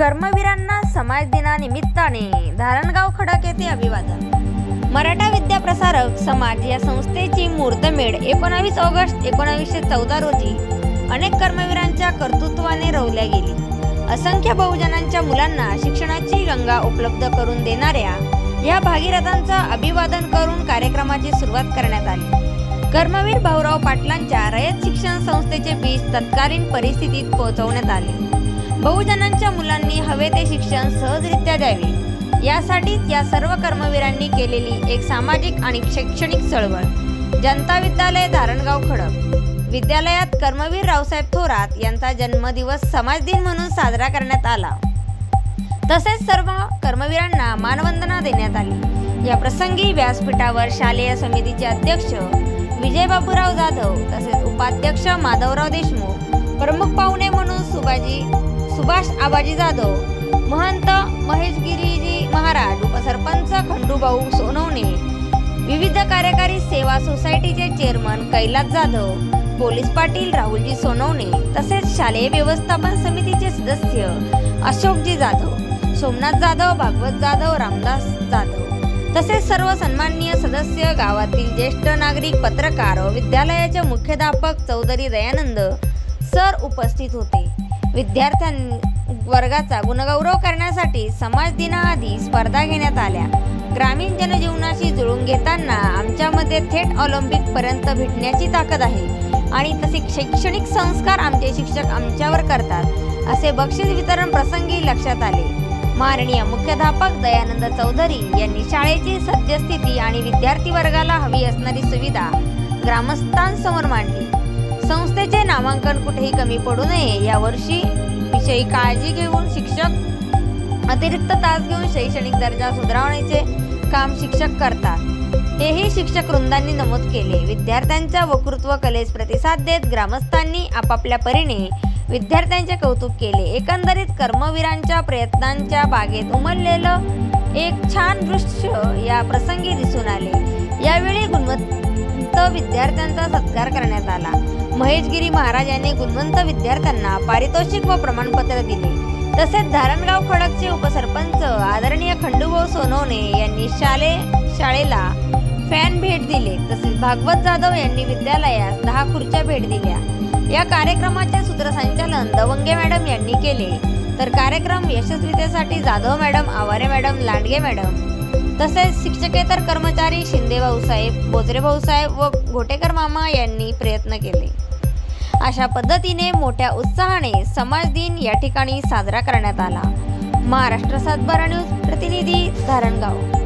कर्मवीरांना समाज दिनानिमित्ताने धारणगाव खडक येथे अभिवादन. मराठा विद्याप्रसारक समाज या संस्थेची मूर्तमेढ एकोणावीस ऑगस्ट एकोणावीसशे चौदा रोजी अनेक कर्मवीरांच्या कर्तृत्वाने रोवल्या गेली. असंख्य बहुजनांच्या मुलांना शिक्षणाची गंगा उपलब्ध करून देणाऱ्या या भागीरथांचा अभिवादन करून कार्यक्रमाची सुरुवात करण्यात आली. कर्मवीर भाऊराव पाटलांच्या रयत शिक्षण संस्थेचे बीज तत्कालीन परिस्थितीत पोहोचवण्यात आले. बहुजनांच्या मुलांनी हवे ते शिक्षण सहजरित्या द्यावे. यासाठीच या सर्व कर्मवीरांनी केलेली एक सामाजिक आणि शैक्षणिक चळवळ. जनता विद्यालय धारणगाव खडक. विद्यालयात कर्मवीर रावसाहेब थोरात यांचा जन्मदिवस समाज दिन म्हणून साजरा करण्यात आला. तसेच सर्व कर्मवीरांना मानवंदना देण्यात आली. या प्रसंगी व्यासपीठावर शालेय समितीचे अध्यक्ष विजय बाबूराव जाधव तसेच उपाध्यक्ष माधवराव देशमुख प्रमुख पाहुणे म्हणून सुभाजी सुभाष आबाजी जाधव महंत महेशगिरीजी महाराज उपसरपंच खंडूभाऊ सोनवणे विविध कार्यकारी सेवा सोसायटीचे चेअरमन कैलास जाधव पोलीस पाटील राहुलजी सोनवणे तसेच शालेय व्यवस्थापन समितीचे सदस्य अशोकजी जाधव सोमनाथ जाधव भागवत जाधव रामदास जाधव. तसेच सर्व सन्माननीय सदस्य गावातील ज्येष्ठ नागरिक पत्रकार व विद्यालयाचे मुख्याध्यापक चौधरी दयानंद सर उपस्थित होते. विद्यार्थ्यां वर्गाचा गुणगौरव करण्यासाठी समाज दिनाआधी स्पर्धा घेण्यात आल्या. ग्रामीण जनजीवनाशी जुळून घेताना आमच्यामध्ये थेट ऑलिम्पिक पर्यंत भेटण्याची ताकद आहे. आणि तसे शैक्षणिक संस्कार आमचे शिक्षक आमच्यावर करतात असे बक्षीस वितरण प्रसंगी लक्षात आले. माननीय मुख्याध्यापक दयानंद चौधरी यांनी शाळेची सद्यस्थिती आणि विद्यार्थी वर्गाला हवी असणारी सुविधा ग्रामस्थांसमोर मांडली. संस्थेचे नामांकन कुठेही कमी पडू नये. यावर्षी विषयी काळजी घेऊन शिक्षक अतिरिक्त तास घेऊन शैक्षणिक दर्जा सुधारवण्याचे काम शिक्षक करतात. हेही शिक्षक वृंदांनी नमूद केले. विद्यार्थ्यांच्या वक्तृत्व कलेस प्रतिसाद देत ग्रामस्थांनी आपापल्या परीने विद्यार्थ्यांचे कौतुक केले. एकंदरीत कर्मवीरांच्या प्रयत्नांच्या बागेत उमललेलं एक छान दृश्य या प्रसंगी दिसून आले. यावेळी गुणवत्त विद्यार्थ्यांचा सत्कार करण्यात आला. महेशगिरी महाराज यांनी गुणवंत विद्यार्थ्यांना पारितोषिक व प्रमाणपत्र दिले. तसेच धारणगाव खडकचे उपसरपंच आदरणीय खंडूभाऊ सोनवणे यांनी शाले शाळेला फॅन भेट दिले. तसेच भागवत जाधव यांनी विद्यालयास दहा खुर्च्या भेट दिल्या. या कार्यक्रमाचे सूत्रसंचालन दवंगे मॅडम यांनी केले. तर कार्यक्रम यशस्वीतेसाठी Jadhav madam Aware madam Landge madam. तसेच शिक्षकेतर कर्मचारी शिंदे भाऊसाहेब बोजरे भाऊसाहेब व घोटेकर मामा यांनी प्रयत्न केले. अशा पद्धतीने मोठ्या उत्साहाने समाज दिन या ठिकाणी साजरा करण्यात आला. महाराष्ट्र सातबारा न्यूज प्रतिनिधी धारणगाव.